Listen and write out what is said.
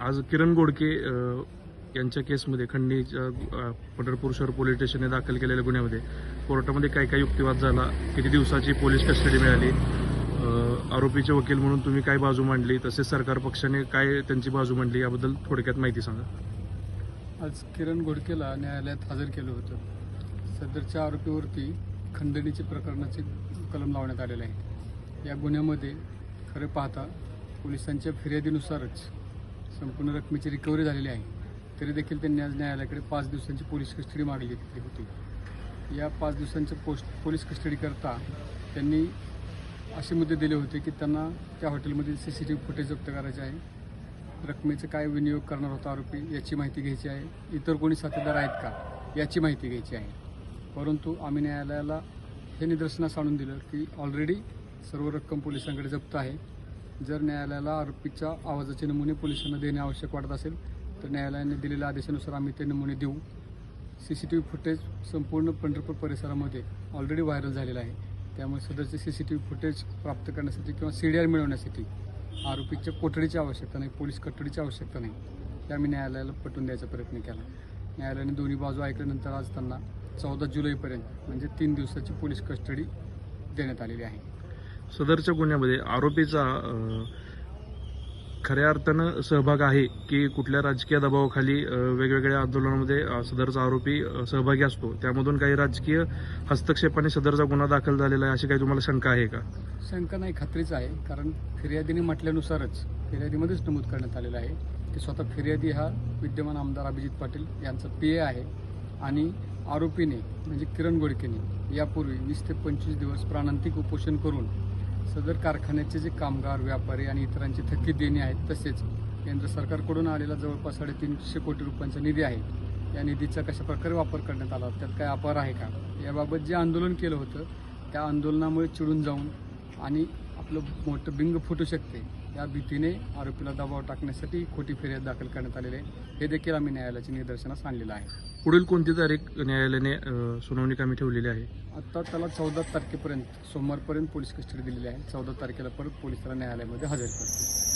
आज किरण गोडके यांच्या केसमध्ये खंडणीच्या पंढरपूर शहर पोलीस स्टेशनने दाखल केलेल्या गुन्ह्यामध्ये कोर्टामध्ये काय काय युक्तिवाद झाला किती दिवसाची पोलीस कस्टडी मिळाली आरोपीचे वकील म्हणून तुम्ही काय बाजू मांडली तसेच सरकार पक्षाने काय त्यांची बाजू मांडली याबद्दल थोडक्यात माहिती सांगा. आज किरण गोडकेला न्यायालयात हजर केलं होतं. सदरच्या आरोपीवरती खंडणीचे प्रकरणाचे कलम लावण्यात आलेले आहे या गुन्ह्यामध्ये खरं पाहता पोलिसांच्या फिर्यादीनुसारच संपूर्ण रकमेची रिकव्हरी झालेली आहे. तरी देखील त्यांनी आज न्यायालयाकडे पाच दिवसांची पोलीस कस्टडी मागितली होती. या पाच दिवसांच्या पोस्ट पोलीस कस्टडीकरता त्यांनी असे मुद्दे दिले होते की त्यांना त्या हॉटेलमधील C C T V footage जप्त करायचे आहे. रकमेचं काय विनियोग करणार होता आरोपी याची माहिती घ्यायची आहे. इतर कोणी साथीदार आहेत का याची माहिती घ्यायची आहे. परंतु आम्ही न्यायालयाला हे निदर्शनास आणून दिलं की ऑलरेडी सर्व रक्कम पोलिसांकडे जप्त आहे. जर न्यायालयाला आरोपीच्या आवाजाचे नमुने पोलिसांना देणे आवश्यक वाटत असेल तर न्यायालयाने दिलेल्या आदेशानुसार आम्ही ते नमुने देऊ. C C T V footage संपूर्ण पंढरपूर परिसरामध्ये ऑलरेडी व्हायरल झालेलं आहे. त्यामुळे सदरचे C C T V footage प्राप्त करण्यासाठी किंवा सी डी आर मिळवण्यासाठी आरोपीच्या कोठडीची आवश्यकता नाही पोलीस कठडीची आवश्यकता नाही. ते आम्ही न्यायालयाला पटवून द्यायचा प्रयत्न केला. न्यायालयाने दोन्ही बाजू ऐकल्यानंतर आज त्यांना चौदा जुलैपर्यंत म्हणजे तीन दिवसाची पोलीस कस्टडी देण्यात आलेली आहे. सदरच्या गुन्ह्यामध्ये आरोपीचा खऱ्या अर्थानं सहभाग आहे की कुठल्या राजकीय दबावाखाली वेगवेगळ्या आंदोलनामध्ये सदरचा आरोपी सहभागी असतो. त्यामधून काही राजकीय हस्तक्षेपाने सदरचा गुन्हा दाखल झालेला आहे अशी काही तुम्हाला शंका आहे का? शंका नाही खात्रीच आहे. कारण फिर्यादीने म्हटल्यानुसारच फिर्यादीमध्येच नमूद करण्यात आलेलं आहे की स्वतः फिर्यादी हा विद्यमान आमदार अभिजित पाटील यांचा पी ए आहे आणि आरोपीने म्हणजे किरण गोडकेने यापूर्वी वीस ते पंचवीस दिवस प्राणांतिक उपोषण करून सदर कारखान्याचे जे कामगार व्यापारी आणि इतरांची थकीत देणे आहेत तसेच केंद्र सरकारकडून आलेला जवळपास साडेतीनशे कोटी रुपयांचा निधी आहे. या निधीचा कशा प्रकारे वापर करण्यात आला त्यात काय अपार आहे का? याबाबत जे आंदोलन केलं होतं त्या आंदोलनामुळे चिडून जाऊन आणि आपलं मोठं बिंग फुटू शकते. या भीतीने आरोपीला दबाव टाकण्यासाठी खोटी फिर्याद दाखल करण्यात आलेली आहे. हे देखील आम्ही न्यायालयाच्या निदर्शनास आणलेलं आहे. पुढील कोणती तारीख न्यायालयाने अ, सुनावणी कामी ठेवलेली आहे? आता त्याला चौदा तारखेपर्यंत सोमवारपर्यंत पोलीस कस्टडी दिलेली आहे. चौदा तारखेला परत पोलीस त्याला न्यायालयामध्ये हजर करतील.